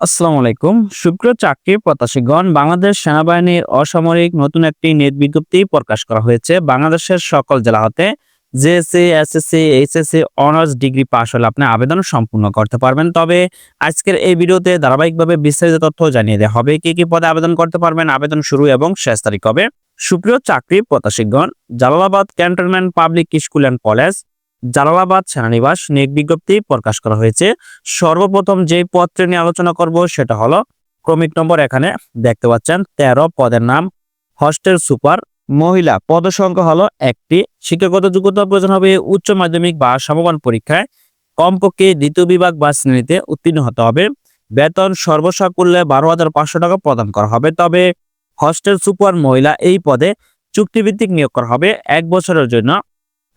আসসালামু আলাইকুম। শুক্র চাকরি প্রত্যাশীগণ, বাংলাদেশ সেনাবাহিনীর অসামরিক নতুন একটি নেট বিজ্ঞপ্তি প্রকাশ করা হয়েছে। বাংলাদেশের সকল জেলা হতে JSC, SSC, HSC honours degree pass হলে আপনি আবেদন সম্পূর্ণ করতে পারবেন। তবে আজকের এই ভিডিওতে ধারাবাহিকভাবে বিস্তারিত তথ্য জানিয়ে দেওয়া হবে। কি কি পদে আবেদন করতে পারবেন, আবেদন শুরু এবং শেষ তারিখ হবে সুপ্রিয় চাকরি প্রত্যাশীগণ, Jalalabad cantonment public school and college Jalalabad সেনানিবাস নিয়োগ বিজ্ঞপ্তি প্রকাশ করা হয়েছে। সর্বপ্রথম যে পত্রে নিয়ে আলোচনা করব সেটা হলো, ক্রমিক নম্বর এখানে দেখতে পাচ্ছেন, তেরো পদের নাম, হস্টেল সুপার, মহিলা পদ সংখ্যা হলো একটি। শিক্ষাগত যোগ্যতা প্রয়োজন হবে উচ্চ মাধ্যমিক বা সমমান পরীক্ষায়। কমপক্ষে দ্বিতীয় বিভাগ বা শ্রেণীতে উত্তীর্ণ হতে হবে। বেতন সর্বসাকুল্যে বারো হাজার পাঁচশো টাকা প্রদান করা হবে। তবে হস্টেল সুপার মহিলা এই পদে চুক্তিভিত্তিক নিয়োগ করা হবে এক বছরের জন্য।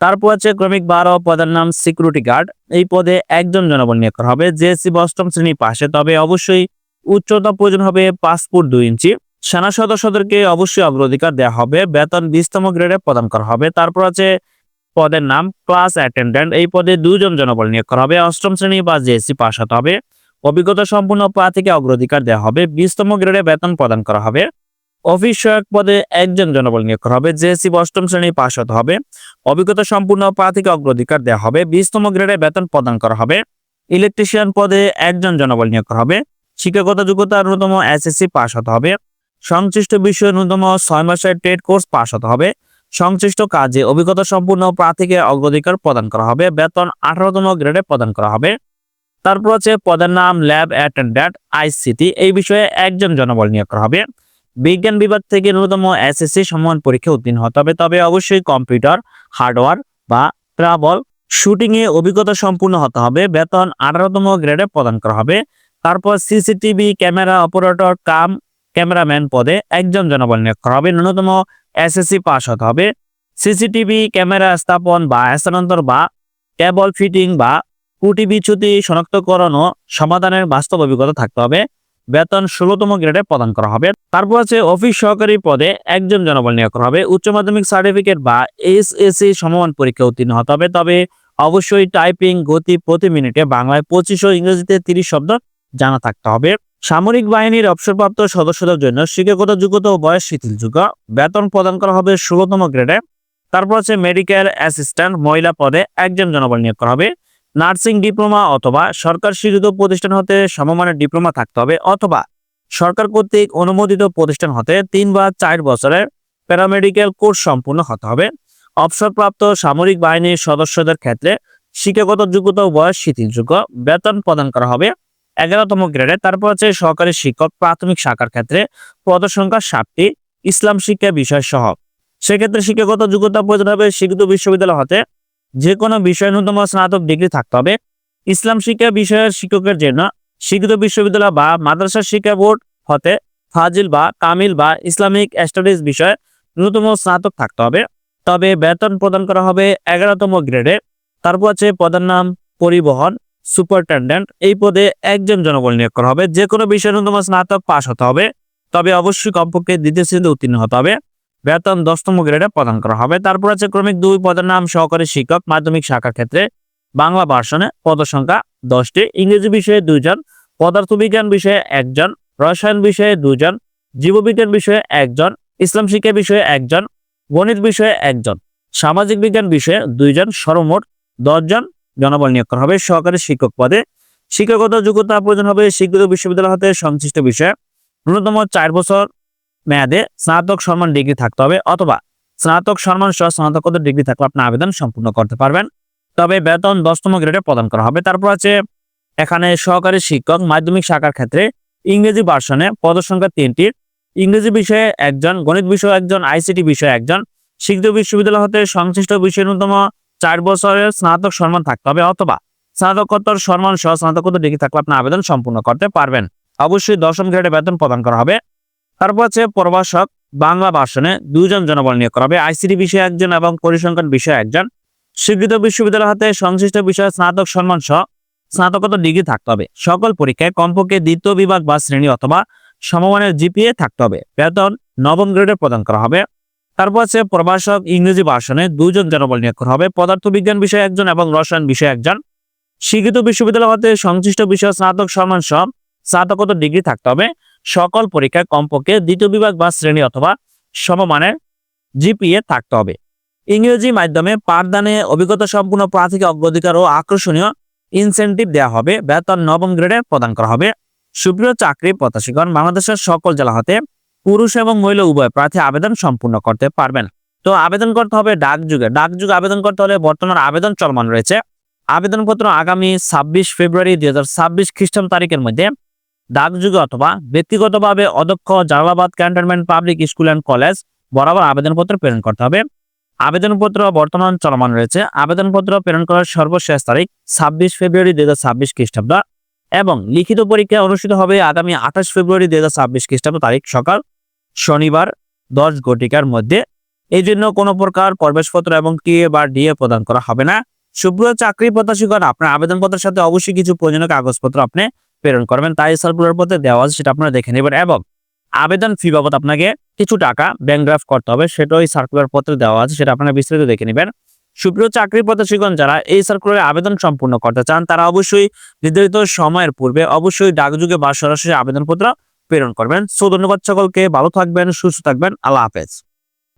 তারপর আছে ক্রমিক বারো, পদের নাম সিকিউরিটি গার্ড এই পদে একজন জনবল নিয়োগ করা হবে, জেএসসি অষ্টম শ্রেণি পাশে। তবে অবশ্যই উচ্চতা প্রয়োজন হবে ফুট দুই ইঞ্চি। সেনা সদস্যদেরকে অবশ্যই অগ্রাধিকার দেওয়া হবে। বেতন বিশতম গ্রেডে প্রদান করা হবে। তারপর আছে পদের নাম ক্লাস অ্যাটেন্ডেন্ট এই পদে দুজন জনবল নিয়োগ করা হবে, অষ্টম শ্রেণি বা জেএসসি পাশ হতে হবে। অভিজ্ঞতা সম্পূর্ণ প্রার্থীকে অগ্রাধিকার দেওয়া হবে। বিশতম গ্রেডে বেতন প্রদান করা হবে। অফিস সহায়ক পদে একজন জনবল নিয়োগ করা হবে। জেএসসি অষ্টম শ্রেণি পাশ হতে হবে। অভিজ্ঞতা সম্পূর্ণ প্রার্থীকে অগ্রাধিকার দেওয়া হবে। বিশতম গ্রেডে বেতন প্রদান করা হবে। ইলেকট্রিশিয়ান পদে একজন জনবল নিয়োগ করা হবে। শিক্ষাগত যোগ্যতা ন্যূনতম এসএসসি পাশ হতে হবে। সংশ্লিষ্ট বিষয়ে ন্যূনতম ছয় মাসের ট্রেড কোর্স পাশ হতে হবে। সংশ্লিষ্ট কাজে অভিজ্ঞতা সম্পূর্ণ প্রার্থীকে অগ্রাধিকার প্রদান করা হবে। বেতন আঠারোতম গ্রেডে প্রদান করা হবে। তারপর হচ্ছে পদের নাম ল্যাব অ্যাটেন্ডেন্ট, আইসিটি। এই বিষয়ে একজন জনবল নিয়োগ করা হবে। বিজ্ঞান বিভাগ থেকে ন্যূনতম এসএসসি সমান পরীক্ষা উত্তীর্ণ হতে হবে তবে অবশ্যই কম্পিউটার, হার্ডওয়্যার বা ট্রাবল শুটিং এ অভিজ্ঞতা সম্পূর্ণ হতে হবে। বেতন আঠারোতম গ্রেডে প্রদান করা হবে। তারপর CCTV camera, operator, cum, cameraman পদে একজন জনবল নিয়োগ করা হবে। ন্যূনতম এসএসসি পাস হতে হবে। সিসিটিভি ক্যামেরা স্থাপন বা স্থানান্তর বা কেবল ফিটিং বা ত্রুটি বিচ্যুতি শনাক্তকরণ ও সমাধানের বাস্তব অভিজ্ঞতা থাকতে হবে। বেতন ষোলোতম গ্রেডে প্রদান করা হবে। তারপর আছে অফিস সহকারী পদে একজন জনবল নিয়োগ করা হবে। উচ্চ মাধ্যমিক সার্টিফিকেট বা এস এসএসসি সমমান পরীক্ষা উত্তীর্ণ হতে হবে। তবে অবশ্যই টাইপিং গতি প্রতি মিনিটে বাংলায় পঁচিশ ও ইংরেজিতে তিরিশ শব্দ জানা থাকতে হবে। সামরিক বাহিনীর অবসরপ্রাপ্ত সদস্যদের জন্য শিক্ষাগত যোগ্যতা ও বয়স শিথিলযোগ্য। বেতন প্রদান করা হবে ষোলোতম গ্রেডে। তারপর আছে মেডিকেল অ্যাসিস্ট্যান্ট মহিলা পদে একজন জনবল নিয়োগ করা হবে। নার্সিং ডিপ্লোমা অথবা সরকার স্বীকৃত প্রতিষ্ঠান হতে সমমানের ডিপ্লোমা থাকতে হবে অথবা সরকার কর্তৃক অনুমোদিত প্রতিষ্ঠান হতে তিন বা চার বছরের প্যারামেডিক্যাল কোর্স সম্পূর্ণ হতে হবে। অবসরপ্রাপ্ত সামরিক বাহিনীর সদস্যদের ক্ষেত্রে শিক্ষাগত যোগ্যতা বয়স শিথিলযোগ্য। বেতন প্রদান করা হবে এগারোতম গ্রেডে। তারপর আছে সহকারী শিক্ষক প্রাথমিক শাখার ক্ষেত্রে পদ সংখ্যা সাতটি, ইসলাম শিক্ষা বিষয় সহ সেক্ষেত্রে শিক্ষাগত যোগ্যতা প্রয়োজন হবে স্বীকৃত বিশ্ববিদ্যালয় হতে যে কোনো বিষয় ন্যূনতম স্নাতক ডিগ্রি থাকতে হবে। ইসলাম শিক্ষা বিষয়ের শিক্ষকের জন্য স্বীকৃত বিশ্ববিদ্যালয় বা মাদ্রাসা শিক্ষা বোর্ড হতে ফাজিল বা কামিল বা ইসলামিক স্টাডিজ বিষয়ে ন্যূনতম স্নাতক থাকতে হবে। তবে বেতন প্রদান করা হবে এগারোতম গ্রেডে। তারপর আছে পদের নাম, পরিবহন সুপারটেন্ডেন্ট এই পদে একজন জনবল নিয়োগ করা হবে। যে কোনো বিষয়ে ন্যূনতম স্নাতক পাশ হতে হবে। তবে অবশ্যই কমপক্ষে দ্বিতীয় শ্রেণীতে উত্তীর্ণ হতে হবে। বেতন দশতম গ্রেডে প্রদান করা হবে। তারপর আছে ক্রমিক দুই পদের নাম সহকারী শিক্ষক, মাধ্যমিক শাখা ক্ষেত্রে বাংলা ভার্সনে পদ সংখ্যা দশটি, ইংরেজি বিষয়ে দুইজন, পদার্থবিজ্ঞান বিষয়ে একজন, রসায়ন বিষয়ে দুজন জীববিজ্ঞান বিষয়ে একজন, ইসলাম শিক্ষা বিষয়ে একজন, গণিত বিষয়ে একজন, সামাজিক বিজ্ঞান বিষয়ে দুইজন, সর্বমোট দশজন জনবল নিয়োগ করা হবে সহকারী শিক্ষক পদে। শিক্ষাগত যোগ্যতা প্রয়োজন হবে স্বীকৃত বিশ্ববিদ্যালয় হতে সংশ্লিষ্ট বিষয়ে। ন্যূনতম চার বছর মেয়াদে স্নাতক সম্মান ডিগ্রি থাকতে হবে অথবা স্নাতক সম্মান সহ স্নাতকোত্তর ডিগ্রি থাকলে আপনি আবেদন সম্পূর্ণ করতে পারবেন। তবে বেতন দশতম গ্রেডে প্রদান করা হবে। তারপর আছে এখানে সহকারী শিক্ষক মাধ্যমিক শাখার ক্ষেত্রে ইংরেজি ভার্সনে পদসংখ্যা তিনটি ইংরেজি বিষয়ে একজন, গণিত বিষয়ে একজন, আইসিটি বিষয়ে একজন। স্বীকৃত বিশ্ববিদ্যালয় হতে সংশ্লিষ্ট বিষয়ে ন্যূনতম চার বছরের স্নাতক সম্মান থাকতে হবে অথবা স্নাতকোত্তর সম্মান সহ স্নাতকোত্তর ডিগ্রি থাকলে আপনি আবেদন সম্পূর্ণ করতে পারবেন। অবশ্যই দশম গ্রেডে বেতন প্রদান করা হবে। তারপর আছে প্রভাষক বাংলা ভাষণে দুজন জনবল নিয়োগ করা হবে। আইসিটি বিষয়ে একজন এবং পরিসংখ্যান বিষয়ে একজন। স্বীকৃত বিশ্ববিদ্যালয় হাতে সংশ্লিষ্ট বিষয়ে স্নাতক সম্মান সহ স্নাতকোত্তর ডিগ্রি থাকতে হবে। সকল পরীক্ষায় কমপক্ষে দ্বিতীয় বিভাগ বা শ্রেণি অথবা সমমানের জিপিএ থাকতে হবে। বেতন নবম গ্রেডে প্রদান করা হবে। তারপর আছে প্রভাষক ইংরেজি ভাষণে দুজন জনবল নিয়োগ করা হবে। পদার্থবিজ্ঞান বিষয়ে একজন এবং রসায়ন বিষয়ে একজন। স্বীকৃত বিশ্ববিদ্যালয় হতে সংশ্লিষ্ট বিষয়ে স্নাতক সম্মান সহ স্নাতকোত্তর ডিগ্রি থাকতে হবে। সকল পরীক্ষায় কমপক্ষে দ্বিতীয় বিভাগ বা শ্রেণি অথবা সমমানের জিপিএ থাকতে হবে। ইংরেজি মাধ্যমে পাঠদানে অভিজ্ঞতা সম্পূর্ণ প্রার্থীকে অগ্রাধিকার ও আকর্ষণীয় ইনসেনটিভ দেওয়া হবে। বেতন নবম গ্রেডে প্রদান করা হবে। সুপ্রিয় চাকরি প্রত্যাশীগণ, বাংলাদেশের সকল জেলা হতে পুরুষ এবং মহিলা উভয় প্রার্থী আবেদন সম্পূর্ণ করতে পারবেন। তো আবেদন করতে হবে ডাক যুগে। ডাক যুগে আবেদন করতে হলে বর্তমান আবেদন চলমান রয়েছে। আবেদনপত্র আগামী ছাব্বিশ ফেব্রুয়ারি দুই হাজার ছাব্বিশ খ্রিস্টান তারিখের মধ্যে ডাকযুগে অথবা ব্যক্তিগতভাবে অধ্যক্ষ, Jalalabad cantonment public school and college বরাবর আবেদনপত্র প্রেরণ করতে হবে। আবেদনপত্র বর্তমান চলমান রয়েছে। আবেদনপত্র প্রেরণ করার সর্বশেষ তারিখ ছাব্বিশ ফেব্রুয়ারি দুই হাজার ছাব্বিশ খ্রিস্টাব্দ এবং লিখিত পরীক্ষা অনুষ্ঠিত হবে আগামী আঠাশ ফেব্রুয়ারি দুই হাজার ছাব্বিশ খ্রিস্টাব্দ তারিখ সকাল শনিবার দশ ঘটিকার মধ্যে। এই জন্য কোনো প্রকার প্রবেশপত্র এবং টিএ বা ডিএ প্রদান করা হবে না। সুপ্রিয় চাকরি প্রত্যাশীগণ, আপনার আবেদনপত্রের সাথে অবশ্যই কিছু প্রয়োজনীয় কাগজপত্র আপনি প্রেরণ করবেন, তাই সার্কুলার পথে দেওয়া আছে, সেটা আপনারা দেখে নেবেন। এবং আবেদন ফি বাবদ আপনাকে কিছু টাকা ব্যাংক ড্রাফট করতে হবে, সেটা ওই সার্কুলার পত্রে দেওয়া আছে, সেটা আপনারা বিস্তারিত দেখে নেবেন। সুপ্রিয় চাকরি প্রত্যাশীগণ, যারা এই সার্কুলারে আবেদন সম্পূর্ণ করতে চান, তারা অবশ্যই নির্ধারিত সময়ের পূর্বে অবশ্যই ডাকযুগে বা সরাসরি আবেদনপত্র প্রেরণ করবেন। সো, ধন্যবাদ সকলকে, ভালো থাকবেন, সুস্থ থাকবেন, আল্লাহ হাফেজ।